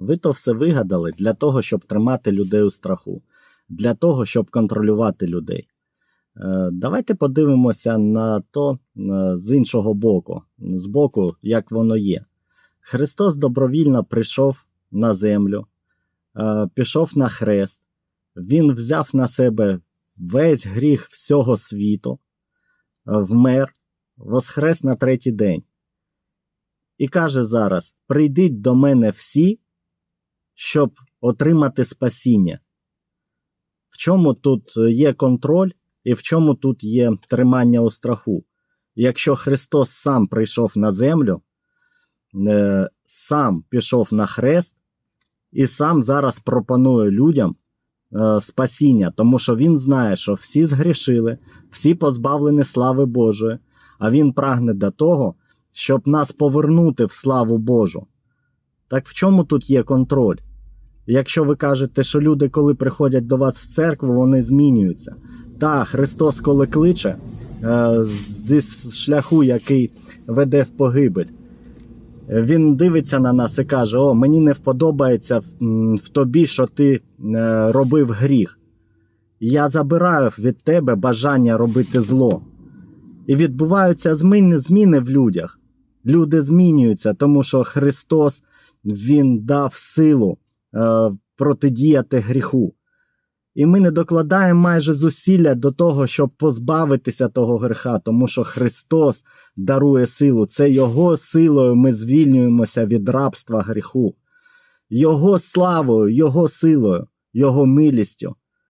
Ви то все вигадали для того, щоб тримати людей у страху, для того, щоб контролювати людей. Е, Давайте подивимося на то е, з іншого боку, з боку, як воно є. Христос добровільно прийшов на землю, е, пішов на хрест, Він взяв на себе весь гріх всього світу, вмер, воскрес на третій день. І каже зараз: прийдіть до мене всі, щоб отримати спасіння. В чому тут є контроль і в чому тут є тримання у страху? Якщо Христос сам прийшов на землю, е, сам пішов на хрест і сам зараз пропонує людям е, спасіння, тому що він знає, що всі згрішили, всі позбавлені слави Божої, а він прагне до того, щоб нас повернути в славу Божу. Так в чому тут є контроль? Якщо ви кажете, що люди, коли приходять до вас в церкву, вони змінюються. Та Христос, коли кличе е, зі шляху, який веде в погибель, він дивиться на нас і каже: О, мені не вподобається в, тобі, що ти е, робив гріх. Я забираю від тебе бажання робити зло. І відбуваються зміни, зміни в людях. Люди змінюються, тому що Христос Він дав силу е, протидіяти гріху. І ми не докладаємо майже зусилля до того, щоб позбавитися того гріха, тому що Христос дарує силу. Це Його силою ми звільнюємося від рабства гріху. Його славою, Його силою, Його милістю